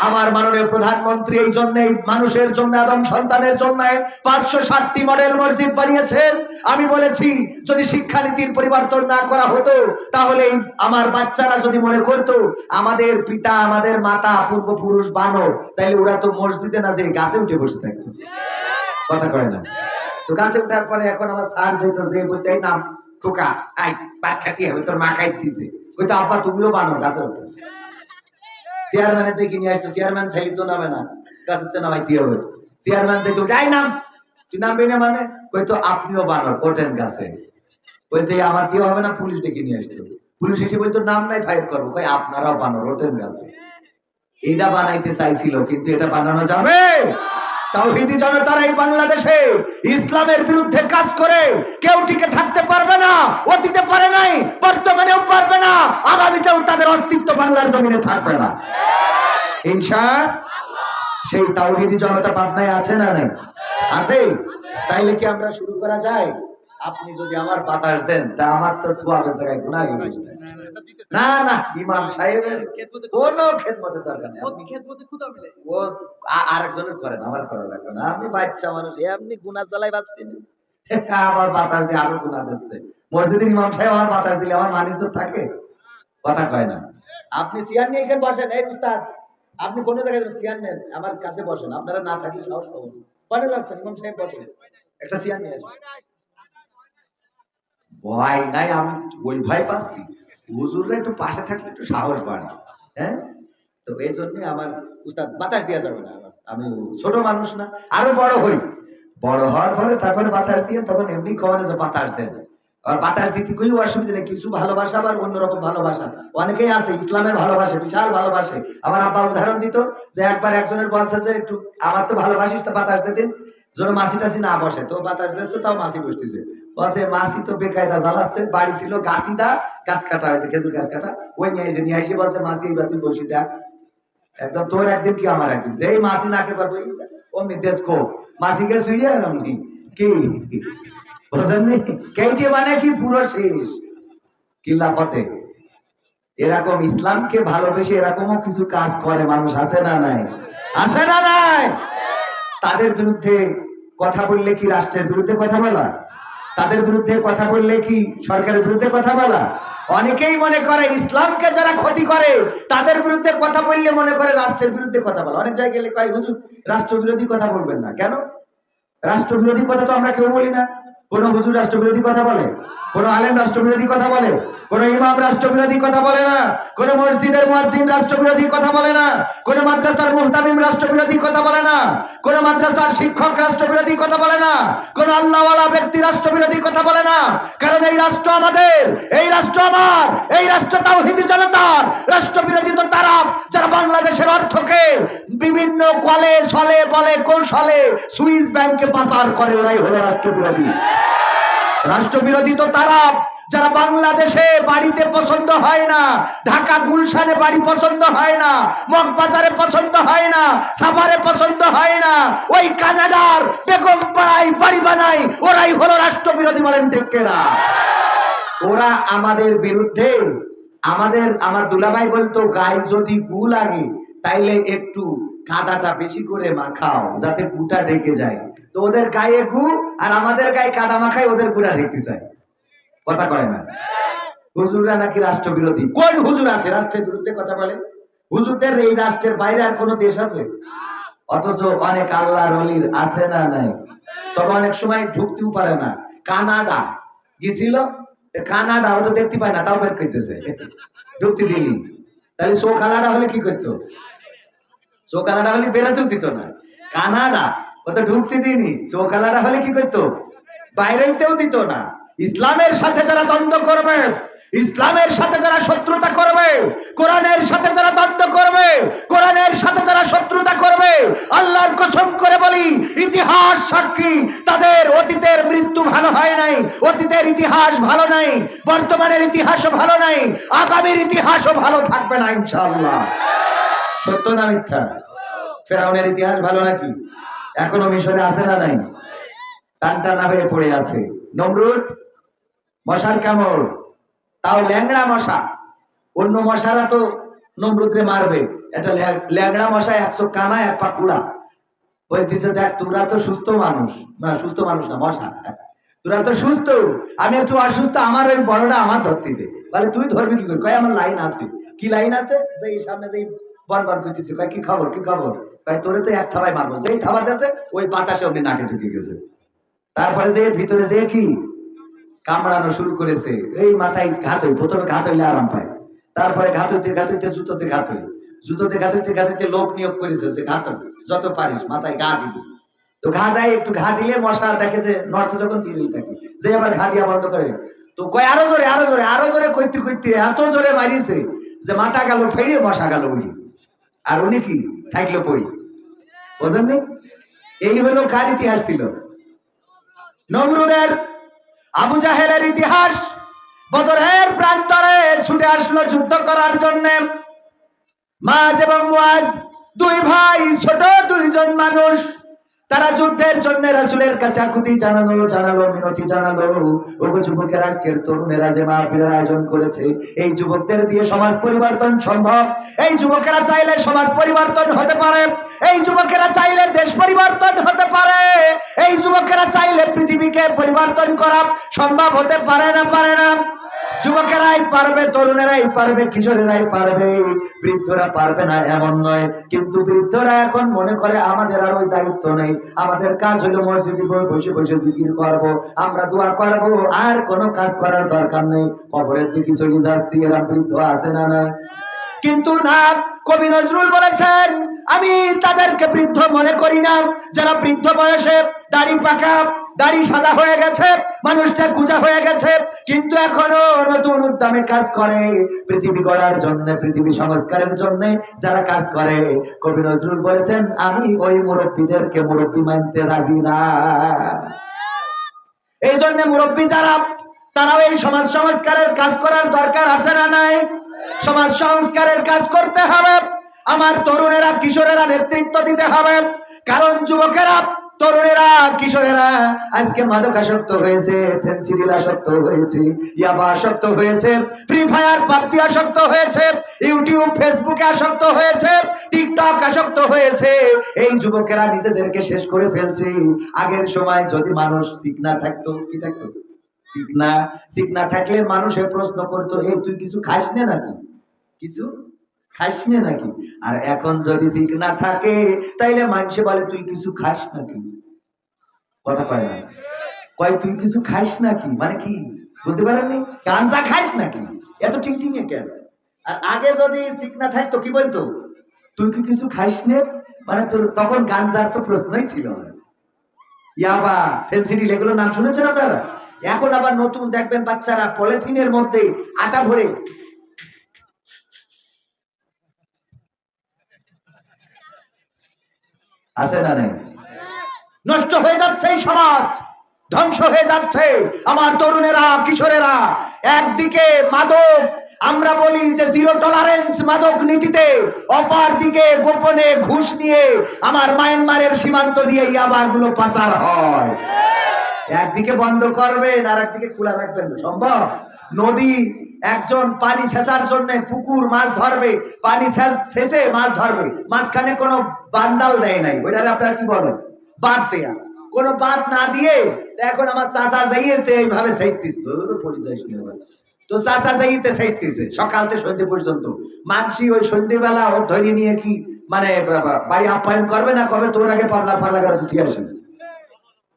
আমার মাননীয় প্রধানমন্ত্রী এই জন্য মানুষের জন্য, আদম সন্তানের জন্য পাঁচশো ষাটটি মডেল মসজিদ বানিয়েছেন। আমি বলেছি, যদি শিক্ষানীতির পরিবর্তন না করা হতো, তাহলে আমার বাচ্চারা যদি মনে করতো, আমাদের পিতা, আমাদের মাতা পূর্বপুরুষ বানো, তাইলে ওরা তো মসজিদে না যে গাছে উঠে বসে থাকতো। কথা কয় না? তো গাছে উঠার পরে এখন আমার স্যার যেত যে বলতে, "এই নাম খোকা আই পাট খাতি হবে, তোর মা খাইতেছে। কইতো, আব্বা, তুমিও বানো, গাছে উঠে। চেয়ারম্যানের থেকে নিয়ে আসতো চেয়ারম্যান ছাইলি তো নামে না গাছের তো নামাইতে হবে। চেয়ারম্যান চাইতো, যাই নাম, তুই নামবি না মানে? কইতো, আপনিও বানর ওঠেন গাছে। কই তো আমার কেউ হবে না? পুলিশ ডেকে নিয়ে আসতো। পুলিশ এসে বলতো, নাম নাই, ফাইল করব। কই আপনারাও বানর ওঠেন গাছে। এটা বানাইতে চাইছিল, কিন্তু এটা বানানো যাবে। তাওহিদি জনতার এই বাংলাদেশে ইসলামের বিরুদ্ধে কাজ করে কেউ টিকে থাকতে পারবে না অতীতে পারে নাই, বর্তমানেও পারবে না, আগামীতেও তাদের অস্তিত্ব বাংলার জমিনে থাকবে না। হিংসা সেই তাওহিদি জনতা পাবনায় আছে না নাই? আছে? তাইলে কি আমরা শুরু করা যায়? আপনি যদি আমার বাতাস দেন তা আমার তো সোয়াবের জায়গায় গুণা গিয়ে না না ইমাম সাহেবের কোনো খেদমতের দরকার নেই। আপনি ও আরেকজনের করেন আমার করা লাগবে না। আমি বাচ্চা মানুষ এমনি গুনার জ্বালাই পাচ্ছি না। আমার বাতাস দিয়ে আরও গুণা দিচ্ছে। মসজিদের ইমাম সাহেব আমার বাতাস দিলে আমার মানিজ্য থাকে? কথা কয় না। আপনি চেয়ার নিয়ে এখানে বসেন এই উস্তাদ। আপনি কোনো জায়গায় নেন আমার কাছে বসেন। আপনারা না থাকলে সাহস পাবেন যাচ্ছেন? ইমাম সাহেব বসেন। একটা চেয়ার নিয়ে আসেন। ভয় নাই আমি ওই ভয় পাচ্ছি। হুজুররা একটু পাশে থাকলে একটু সাহস বাড়ে হ্যাঁ? তো এই জন্য আমার উস্তাদ বাতাস দেওয়া যাবে না। আমি ছোট মানুষ না, আরও বড় হই। বড় হওয়ার পরে তারপরে বাতাস দিয়ে তখন এমনি কমানে তো বাতাস দেন। আর বাতাস দিতে কোনো অসুবিধা নেই, কিছু ভালোবাসা আবার অন্যরকম ভালোবাসা। অনেকেই আছে, ইসলামের ভালোবাসে, বিশাল ভালোবাসে। আমার আব্বা উদাহরণ দিত যে একবার একজনের বলছে যে, একটু আমার তো ভালোবাসিস, তো বাতাস দিন যেন মাসি টাসি না বসে, তো বাতাস দিচ্ছে, তাও মাসি বসতেছে। বসে মাসি তো বেকায়দা জ্বালাচ্ছে, বাড়ি ছিল গাছিদা গাছ কাটা হয়েছে, খেজুর গাছ কাটা। ওই নিয়ে এসে নিয়ে এসে বলছে মাসি এইবার তুই বসি দেখ। একদম তোর একদিন কি, আমার একদিন। যেই মাসি নাকের পারব অমনি দেশ কো। মাসি কে শুয়ে অমনি? কি? বুঝলেন নি? কেইটে মানে কি, পুরো শেষ। কিল্লা পথে। এরকম ইসলামকে ভালোবেসে এরকমও কিছু কাজ করে মানুষ, আছে না নাই? আছে না নাই? তাদের বিরুদ্ধে কথা বললে কি রাষ্ট্রের বিরুদ্ধে কথা বলা? তাদের বিরুদ্ধে কথা বললে কি সরকারের বিরুদ্ধে কথা বলা? অনেকেই মনে করে ইসলামকে যারা ক্ষতি করে, তাদের বিরুদ্ধে কথা বললে মনে করে রাষ্ট্রের বিরুদ্ধে কথা বলা। অনেক জায়গায় গেলে কয়, হুজুর, রাষ্ট্রবিরোধী কথা বলবেন না। কেন? রাষ্ট্রবিরোধী কথা তো আমরা কেউ বলি না। কোন হুজুর রাষ্ট্রবিরোধী কথা বলে? কোন আলেম রাষ্ট্রবিরোধী কথা বলে, কোন ইমাম রাষ্ট্রবিরোধী কথা বলে না, কোন মসজিদের মুয়াজ্জিন রাষ্ট্রবিরোধী কথা বলে না, কোন মাদ্রাসার মুহতামিম রাষ্ট্রবিরোধী কথা বলে না, কোন মাদ্রাসার শিক্ষক রাষ্ট্রবিরোধী কথা বলে না, কোন আল্লাহওয়ালা ব্যক্তি রাষ্ট্রবিরোধী কথা বলে না, কারণ এই রাষ্ট্র আমাদের, এই রাষ্ট্র আমার, এই রাষ্ট্র তাওহিদি জনতার, রাষ্ট্রবিরোধী তো তারা, যারা বাংলাদেশের অর্থকে বিভিন্ন কলে, সলে, বলে কোন কৌশলে সুইস ব্যাংকে পাচার করে, ওরাই হলো রাষ্ট্রবিরোধী। রাষ্ট্রবিরোধী তো তারা। যারা বাংলাদেশে বাড়িতে পছন্দ হয় না, ঢাকা গুলশানে বাড়ি পছন্দ হয় না, মগবাজারে পছন্দ হয় না, সাভারে পছন্দ হয় না, ওই কানাডার বেগম পাড়ায় বাড়ি বানাই ওরাই হলো রাষ্ট্রবিরোধী বলেন না ওরা আমাদের বিরুদ্ধে, আমাদের, আমার দুলাভাই বলতো, গায়ে যদি গু লাগে, তাইলে একটু কাদাটা বেশি করে মাখাও, যাতে গুটা ঢেকে যায়। তো ওদের গায়ে গু আর আমাদের গায়ে কাদা মাখায় ওদের গুটা ঢেকতে চায়। কথা কয় না। হুজুররা নাকি রাষ্ট্রবিরোধী। কোন হুজুর আছে রাষ্ট্রের বিরুদ্ধে কথা বলে? হুজুরদের এই রাষ্ট্রের বাইরে আর কোনো দেশ আছে? অথচ অনেক আল্লাহর অলির আছে না নাই? তবে অনেক সময় ঢুকতেও পারে না। কানাডা। গেছিল? কানাডা ও তো দেখতে পায় না, তাও বের করতেছে। ঢুকতে দিলি তাহলে চোখ কানাডা হলে কি করতো? চোখ আলাদা হলে বেরোতেও দিত না। কানাডা। ও তো ঢুকতে দিনি চোখ আলাদা হলে কি করতো? বাইরেতেও দিত না। ইসলামের সাথে যারা দ্বন্দ্ব করবে, ইসলামের সাথে যারা শত্রুতা করবে, কোরআনের সাথে যারা দ্বন্দ্ব করবে, কোরআনের সাথে যারা শত্রুতা করবে, আল্লাহর কসম করে বলি, ইতিহাস সাক্ষী, তাদের অতীতের মৃত্যু ভালো হয় নাই, অতীতের ইতিহাস ভালো নাই, বর্তমানের ইতিহাসও ভালো নাই, আগামীর ইতিহাসও ভালো থাকবে না, ইনশাআল্লাহ। সত্য না মিথ্যা? ফেরাউনের ইতিহাস ভালো নাকি? এখনও মিশরে আছে না নাই? টান টানা হয়ে পড়ে আছে। নমরুদ, মশার কামড়। তাও ল্যাংড়া মশা। অন্য মশারা তো নমরুদরে মারবে। ল্যা- ল্যাংড়া মশাই একশো কানা, এক পা কুড়া। বলতেছে, দেখ, তোরা তো সুস্থ মানুষ। না, সুস্থ মানুষ না, মশা। তোরা তো সুস্থ। আমি একটু অসুস্থ, আমার ওই বড়টা আমার ধরতে দে। বলে, তুই ধরবি কি করে? কয়, আমার লাইন আছে। কি লাইন আছে? যে সামনে যেই বন করতেছে কয়, কি খবর কি খবর? কয়, তোরে তো এক থাবায় মারবো। যেই থাবা দেছে ওই বাতাসে অমনি নাকে ঢুকে গেছে। তারপরে যে ভিতরে যে কি কামড়ানো শুরু করেছে, এই মাথায় ঘাত হই প্রথমে ঘাত হইলে আরাম পায়। তারপরে ঘাত হইতে ঘাত হইতে, জুতোতে ঘাত হই জুতোতে ঘাত হইতে ঘাত হইতে লোক নিয়োগ করেছে যে ঘাত যত পারিস, মাথায় ঘা দিবি। তো ঘা দেয়, একটু ঘা দিলে মশা দেখে যে নড়ছে যখন তীরেই থাকে যে আবার ঘা দিয়া বন্ধ করে। তো কয়, আরও জোরে আরও জোরে আরও জোরে কইতে কইতে, এত জোরে মারিছে যে মাথা গেল, ফেরিয়ে মশা গেল উড়ি আর উনি কি? থাকল পড়ি। বোঝেন? এই হলো কার ইতিহাস ছিল? নমরুদের আবু জাহেলের ইতিহাস। বদরের প্রান্তরে ছুটে আসলো যুদ্ধ করার জন্য। মাজ এবং মুয়াজ দুই ভাই, ছোট দুইজন মানুষ। তারা যুদ্ধের জন্য রাসূলের কাছে আকুতি জানালো জানালো, মিনতি জানালো। ওগো যুবকের, আজকের তরুণেরা যে মাহফিলের আয়োজন করেছে, এই যুবকদের দিয়ে সমাজ পরিবর্তন সম্ভব? এই যুবকেরা চাইলে সমাজ পরিবর্তন হতে পারে। এই যুবকেরা চাইলে দেশ পরিবর্তন হতে পারে। এই যুবকেরা চাইলে পৃথিবীকে পরিবর্তন করা সম্ভব হতে পারে না পারে না। যুবকেরাই পারবে, তরুণেরাই পারবে, কিশোরেরাই পারবে, বৃদ্ধরা পারবে না, এমন নয়। কিন্তু বৃদ্ধরা এখন মনে করে, আমাদের আর ওই দায়িত্ব নেই। আমাদের কাজ হলো মসজিদে বসে বসে জিকির করব। আমরা দোয়া করব, আর কোনো কাজ করার দরকার নেই। কবরের দিকে চলে যাচ্ছি, এরা বৃদ্ধ আছে না না কিন্তু না, কবি নজরুল বলেছেন, আমি তাদেরকে বৃদ্ধ মনে করি না। যারা বৃদ্ধ বয়সে দাড়ি পাকা দাড়ি সাদা হয়ে গেছে মানুষটা কুচা হয়ে গেছে, কিন্তু এখনও নতুন উদ্যমে কাজ করে। পৃথিবী গড়ার জন্য, পৃথিবী সংস্কারের জন্য যারা কাজ করে, কবি নজরুল বলেছেন, আমি ওই মুরব্বীদেরকে মুরব্বী মানতে রাজি না। এই জন্য মুরব্বী যারা, তারাও এই সমাজ সংস্কারের কাজ করার দরকার আছে না নাই? সমাজ সংস্কারের কাজ করতে হবে। আমার তরুণেরা, কিশোরেরা নেতৃত্ব দিতে হবে। কারণ যুবকেরা তরুণেরা, কিশোরেরা, আজকে মাদক আসক্ত হয়েছে ফেন্সিডিল আসক্ত হয়েছে, ইয়াবা আসক্ত হয়েছে ফ্রি ফায়ার পাবজি আসক্ত হয়েছে, ইউটিউব, ফেসবুকে আসক্ত হয়েছে, টিকটক আসক্ত হয়েছে। এই যুবকেরা নিজেদেরকে শেষ করে ফেলছে। আগের সময় যদি মানুষ ঠিক না থাকতো, কি থাকতো? ঠিক না ঠিক না থাকলে মানুষের প্রশ্ন করতো, এই, তুই কিছু খাস না নাকি? কিছু? খাস না নাকি? আর এখন যদি ঠিক না থাকে, তাইলে মানুষে বলে, তুই কিছু খাস নাকি? কথা কয় না। কয়, তুই কিছু খাস নাকি? মানে কি? বুঝতে পারেননি? গাঞ্জা খাস নাকি? এত ঠিক ঠিক কেন? আর আগে যদি ঠিক না থাকতো, কি বলতো? তুই কি কিছু খাস না? মানে তোর, তখন গাঞ্জার তো প্রশ্নই ছিল। ইয়াবা ফেন্সিডিল এগুলো নাম শুনেছেন আপনারা? এখন আবার নতুন দেখবেন বাচ্চারা পলিথিনের মধ্যে আটা ভরে আছে না নাই? নষ্ট হয়ে যাচ্ছে এই সমাজ, ধ্বংস হয়ে যাচ্ছে। আমার তরুণেরা, কিশোরেরা, একদিকে মাদক, আমরা বলি যে জিরো টলারেন্স মাদক নীতিতে অপার দিকে গোপনে ঘুষ নিয়ে আমার মায়ানমারের সীমান্ত দিয়ে ইয়াবা গুলো পাচার হয়। একদিকে বন্ধ করবেন আর একদিকে খোলা রাখবেন। সম্ভব? নদী একজন পানি ছেঁচার জন্য পুকুর মাছ ধরবে, পানি ছেঁচে মাছ ধরবে, মাঝখানে কোনো বান্দাল দেয় নাই। ওইটারে আপনারা কি বলেন? বাদ দেয়া। কোনো বাদ না দিয়ে এখন আমার চাচা যাইয়েতে এইভাবে তো চাচা যাইতে সকাল থেকে সন্ধ্যে পর্যন্ত। মানসি ওই সন্ধ্যেবেলা ও ধরে নিয়ে কি মানে বাড়ি আপ্যায়ন করবে না কবে? তোর আগে পাবলা ফাগলা করে তুই আসে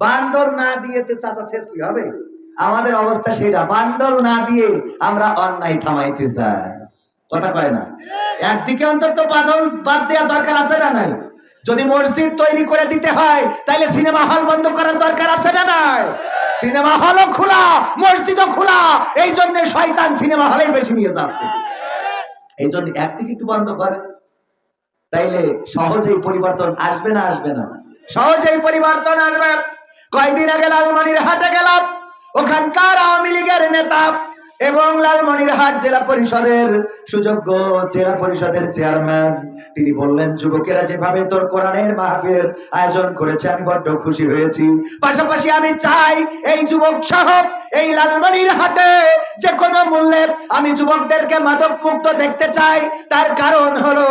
বান্দর না দিয়েতে চাচা শেষ কি হবে? আমাদের অবস্থা সেটা। বান্দল না দিয়ে আমরা অন্যায় থামাইতে চাই। কথা কয় না? একদিকে অন্তত বাদল বাদ দেওয়ার দরকার আছে না নাই? যদি মসজিদ তৈরি করে দিতে হয়, তাহলে সিনেমা হল বন্ধ করার দরকার আছে না নাই? সিনেমা হলও খোলা, মসজিদও খোলা, এই জন্য শয়তান সিনেমা হলেই বেশি নিয়ে যাচ্ছে। এই জন্য একদিকে একটু বন্ধ করে। তাইলে সহজেই পরিবর্তন আসবে না আসবে না? সহজেই পরিবর্তন আসবে। কয়দিন আগে লালমনির হাটে গেলাম। ওখানকার আওয়ামী লীগের নেতা এবং লালমনিরহাট জেলা পরিষদের সুযোগ্য জেলা পরিষদের চেয়ারম্যান। তিনি বললেন, যুবকেরা যেভাবে তোর কোরআনের মাহফিলের আয়োজন করেছে, আমি বড্ড খুশি হয়েছি। পাশাপাশি আমি চাই এই যুবক সহ এই লালমনিরহাটে যে কোনো মূল্যে আমি যুবকদেরকে মাদক মুক্ত দেখতে চাই। তার কারণ হলো,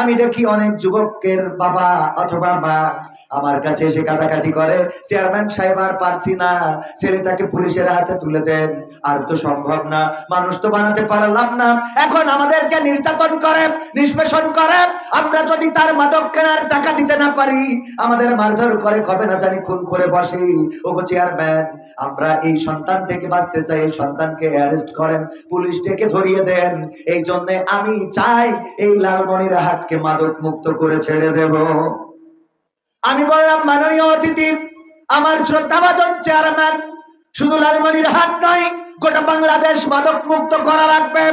আমি দেখি অনেক যুবকের বাবা অথবা মা আমার কাছে এসে কাটাকাটি করে, চেয়ারম্যান সাহেব আর পারছি না, ছেলেটাকে পুলিশের হাতে তুলে দেন। আর তো সম্ভব না। মানুষ তো বানাতে পারলাম না। এখন আমাদেরকে নির্যাতন করে, নিষ্পেষণ করে। আমরা যদি তার মাদক কেনার টাকা দিতে না পারি, আমাদের মারধর করে কবে না জানি খুন করে বসে। ওগো চেয়ারম্যান, আমরা এই সন্তান থেকে বাঁচতে চাই। এই সন্তানকে অ্যারেস্ট করেন, পুলিশ ডেকে ধরিয়ে দেন। এই জন্য আমি চাই এই লালমনির হাটকে মাদক মুক্ত করে ছেড়ে দেব। আমি বললাম, মাননীয় অতিথি, আমার শ্রদ্ধাভাজন চেয়ারম্যান, শুধু লালমনির হাট নয় গোটা বাংলাদেশ মাদক মুক্ত করা লাগবে।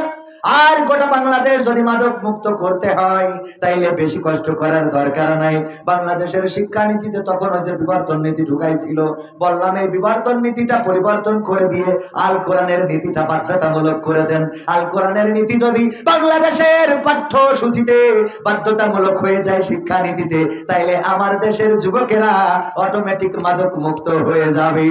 আর গোটা বাংলাদেশ যদি মাদক মুক্ত করতে হয়, তাইলে বেশি কষ্ট করার দরকার নাই। বাংলাদেশের শিক্ষা নীতিতে তখন যে বিবর্তন নীতি ঢুকাইছিল, বললাম এই বিবর্তন নীতিটা পরিবর্তন করে দিয়ে আল কোরআনের নীতিটা বাধ্যতামূলক করে দেন। আল কোরআনের নীতি যদি বাংলাদেশের পাঠ্যসূচিতে বাধ্যতামূলক হয়ে যায় শিক্ষা নীতিতে তাইলে আমার দেশের যুবকেরা অটোমেটিক মাদক মুক্ত হয়ে যাবে।